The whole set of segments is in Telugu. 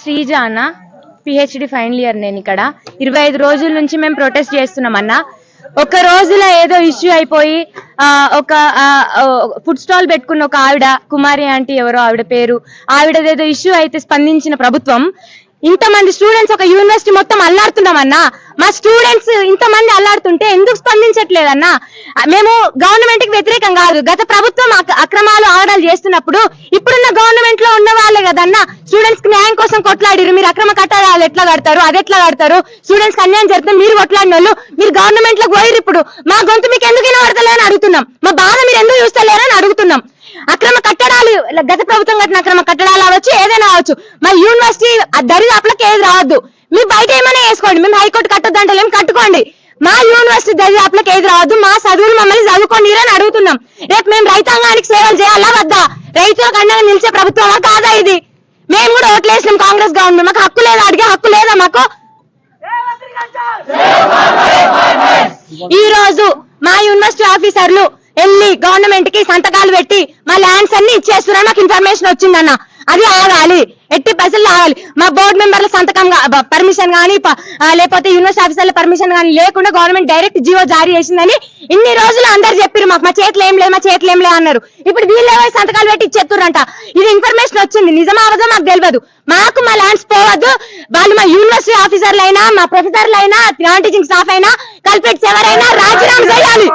శ్రీజ అన్న పిహెచ్డి ఫైనల్ ఇయర్ నేను ఇక్కడ. ఇరవై ఐదు రోజుల నుంచి మేము ప్రొటెస్ట్ చేస్తున్నాం అన్న. ఒక రోజులో ఏదో ఇష్యూ అయిపోయి ఒక ఫుడ్ స్టాల్ పెట్టుకున్న ఒక ఆవిడ కుమారి ఆంటీ ఎవరో ఆవిడ పేరు ఆవిడదేదో ఇష్యూ అయితే స్పందించిన ప్రభుత్వం. ఇంతమంది స్టూడెంట్స్ ఒక యూనివర్సిటీ మొత్తం అల్లాడుతున్నామన్నా మా స్టూడెంట్స్ ఇంతమంది అల్లాడుతుంటే ఎందుకు స్పందించట్లేదన్నా మేము గవర్నమెంట్కి వ్యతిరేకం కాదు. గత ప్రభుత్వం అక్రమాలు ఆడాలు చేస్తున్నప్పుడు ఇప్పుడున్న గవర్నమెంట్లో ఉన్న వాళ్ళే కదన్నా. కోసం కొట్లాడిరు మీరు అక్రమ కట్టడాలు ఎట్లా కడతారు? అది ఎట్లా కడతారు? స్టూడెంట్స్ అన్యాయం జరిగితే మీరు కొట్లాడిన వాళ్ళు మీరు గవర్నమెంట్లో పోయిరు ఇప్పుడు. మా గొంతు మీకు ఎందుకు వినబడతలేదని అడుగుతున్నాం. మా బాధ మీరు ఎందుకు చూస్తలేరని అడుగుతున్నాం. అక్రమ కట్టడాలు గత ప్రభుత్వం కట్టిన అక్రమ కట్టడాలు అవ్వచ్చు ఏదైనా అవ్వచ్చు. మా యూనివర్సిటీ ఆ దరిదాపులకు ఏది రావద్దు. మీరు బయట ఏమైనా వేసుకోండి. మేము హైకోర్టు కట్టొద్దంటలేం కట్టుకోండి. మా యూనివర్సిటీ దరిదాపులకు ఏది రావద్దు మా చదువులు మమ్మల్ని చదువుకోండి అని అడుగుతున్నాం. రేపు మేము రైతాంగానికి సేవలు చేయాలా వద్దా? రైతులకు అండగా నిలిచే ప్రభుత్వమా? కాదా ఇది? మేము కూడా ఓట్లేసినాం కాంగ్రెస్ గవర్నమెంట్ మాకు హక్కు లేదా అడిగే హక్కు లేదా మాకు? ఈ రోజు మా యూనివర్సిటీ ఆఫీసర్లు వెళ్ళి గవర్నమెంట్కి సంతకాలు పెట్టి మా ల్యాండ్స్ అన్ని ఇచ్చేస్తున్నారు. మాకు ఇన్ఫర్మేషన్ వచ్చిందన్న. అది ఆగాలి. ఎట్టి పైసలు రావాలి. మా బోర్డు మెంబర్ల సంతకం పర్మిషన్ కానీ లేకపోతే యూనివర్సిటీ ఆఫీసర్ల పర్మిషన్ కానీ లేకుండా గవర్నమెంట్ డైరెక్ట్ జీవో జారీ చేసిందని ఇన్ని రోజులు అందరు చెప్పారు మాకు. మా చేతులు ఏం లేదు మా చేతులు ఏం లేదు అన్నారు. ఇప్పుడు వీళ్ళే పోయి సంతకాలు పెట్టి ఇచ్చేస్తురంట ఇది ఇన్ఫర్మేషన్ వచ్చింది. నిజమా అవదో మాకు తెలియదు. మాకు మా ల్యాండ్స్ పోవద్దు. వాళ్ళు మా యూనివర్సిటీ ఆఫీసర్లు అయినా మా ప్రొఫెసర్లు అయినా నాన్ టీచింగ్ స్టాఫ్ అయినా కల్పెట్స్ ఎవరైనా రాజీనామా చేయాలి.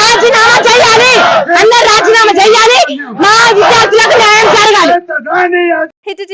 రాజీనామా చేయాలి అందరు రాజీనామా చేయాలి మా విద్యార్థులకు న్యాయం జరగాలి hit